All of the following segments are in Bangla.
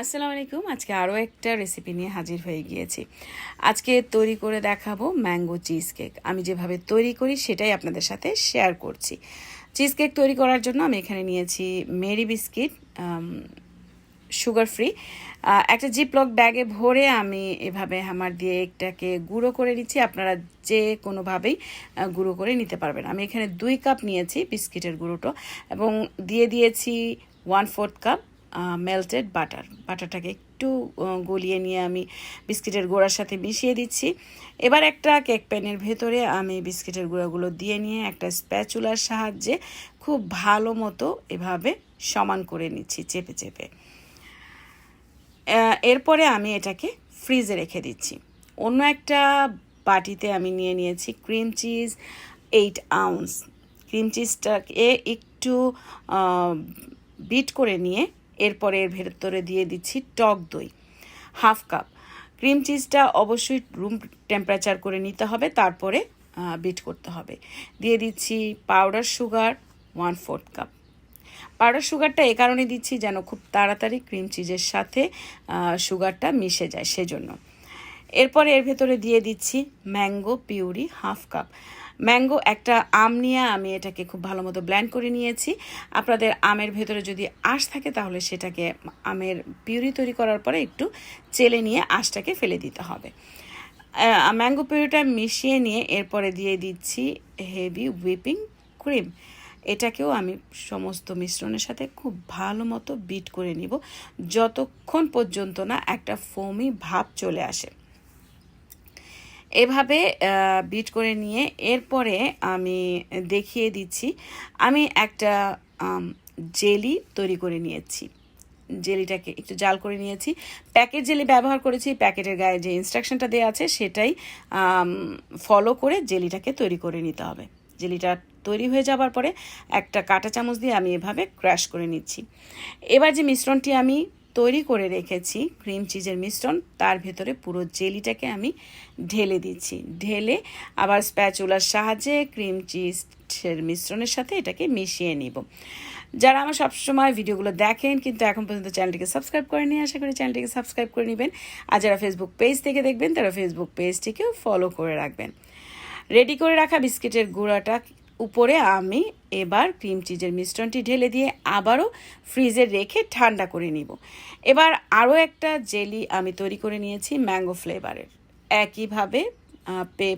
আসসালামু আলাইকুম। আজকে আরও একটা রেসিপি নিয়ে হাজির হয়ে গিয়েছি। আজকে তৈরি করে দেখাবো ম্যাঙ্গো চিজ কেক আমি যেভাবে তৈরি করি সেটাই আপনাদের সাথে শেয়ার করছি। চিজ কেক তৈরি করার জন্য আমি এখানে নিয়েছি মেরি বিস্কিট সুগার ফ্রি একটা জিপলক ব্যাগে ভরে আমি এভাবে হামার দিয়ে একটাকে গুঁড়ো করে নিচ্ছি। আপনারা যে কোনোভাবেই গুঁড়ো করে নিতে পারবেন। আমি এখানে দুই কাপ নিয়েছি বিস্কিটের গুঁড়োটো। এবং দিয়ে দিয়েছি one fourth cup melted butter বাটারটাকে একটু গলিয়ে নিয়ে আমি বিস্কিটের গুঁড়ার সাথে মিশিয়ে দিচ্ছি। এবার একটা কেক প্যানের ভেতরে আমি বিস্কিটের গুঁড়াগুলো দিয়ে নিয়ে একটা স্প্যাচুলার সাহায্যে খুব ভালো মতো এভাবে সমান করে নিচ্ছি চেপে চেপে। এরপরে আমি এটাকে ফ্রিজে রেখে দিচ্ছি। অন্য একটা বাটিতে আমি নিয়ে নিয়েছি cream cheese eight ounce cream চিজটাকে একটু বিট করে নিয়ে এরপরে এর ভেতরে দিয়ে দিচ্ছি টক দই, হাফ কাপ। ক্রিম চিজটা অবশ্যই রুম টেম্পারেচার করে নিতে হবে, তারপরে বিট করতে হবে। দিয়ে দিচ্ছি powder sugar one fourth cup powder সুগারটা এ কারণে দিচ্ছি যেন খুব তাড়াতাড়ি ক্রিম চিজের সাথে সুগারটা মিশে যায় সেজন্য। এরপরে এর ভেতরে দিয়ে দিচ্ছি mango puree half cup mango, একটা আম নিয়ে আমি এটাকে খুব ভালো মতো ব্ল্যান্ড করে নিয়েছি। আপনাদের আমের ভেতরে যদি আঁশ থাকে, তাহলে সেটাকে আমের পিউরি তৈরি করার পরে একটু চেলে নিয়ে আঁশটাকে ফেলে দিতে হবে। ম্যাঙ্গো পিউরিটা মিশিয়ে নিয়ে এরপরে দিয়ে দিচ্ছি হেভি হুইপিং ক্রিম এটাকেও আমি সমস্ত মিশ্রণের সাথে খুব ভালো মতো বিট করে নিব। যতক্ষণ পর্যন্ত না একটা ফোমি ভাব চলে আসে। এভাবে বিট করে নিয়ে এরপরে আমি দেখিয়ে দিচ্ছি। আমি একটা জেলি তৈরি করে নিয়েছি। জেলিটাকে একটু জাল করে নিয়েছি। প্যাকেট জেলি ব্যবহার করেছি প্যাকেটের গায়ে যে ইনস্ট্রাকশনটা দেওয়া আছে সেটাই ফলো করে জেলিটাকে তৈরি করে নিতে হবে। জেলিটা তৈরি হয়ে যাবার পরে একটা কাঁটা চামচ দিয়ে আমি এভাবে ক্র্যাশ করে নিচ্ছি। এবার যে মিশ্রণটি আমি তৈরি করে রেখেছি ক্রিম চিজের মিশ্রণ। তার ভেতরে পুরো জেলিটাকে আমি ঢেলে দিচ্ছি। ঢেলে আবার স্প্যাচুলার সাহায্যে ক্রিম চিজের মিশ্রণের সাথে এটাকে মিশিয়ে নিব। যারা আমার সবসময় ভিডিওগুলো দেখেন কিন্তু এখন পর্যন্ত চ্যানেলটিকে সাবস্ক্রাইব করে করেনি আশা করি চ্যানেলটিকে সাবস্ক্রাইব করে নেবেন। আর যারা ফেসবুক পেজ থেকে দেখবেন, তারা ফেসবুক পেজটিকেও ফলো করে রাখবেন। রেডি করে রাখা বিস্কিটের গুঁড়াটা উপরে আমি এবার ক্রিম চিজের মিশ্রণটি ঢেলে দিয়ে আবারও ফ্রিজে রেখে ঠান্ডা করে নিব। এবার আরও একটা জেলি আমি তৈরি করে নিয়েছি ম্যাঙ্গো ফ্লেভারের। একইভাবে পে,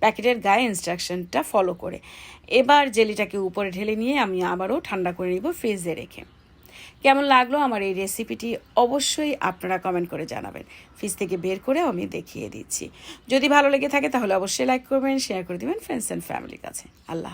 প্যাকেটের গায়ে ইনস্ট্রাকশনটা ফলো করে। এবার জেলিটাকে উপরে ঢেলে নিয়ে আমি আবারও ঠান্ডা করে নিব ফ্রিজে রেখে। কেমন লাগল আমার এই রেসিপিটি অবশ্যই আপনারা কমেন্ট করে জানাবেন। ফ্রিজ থেকে বের করেও আমি দেখিয়ে দিচ্ছি। যদি ভালো লেগে থাকে তাহলে অবশ্যই লাইক করবেন, শেয়ার করে দিবেন ফ্রেন্ডস অ্যান্ড ফ্যামিলির কাছে। আল্লাহ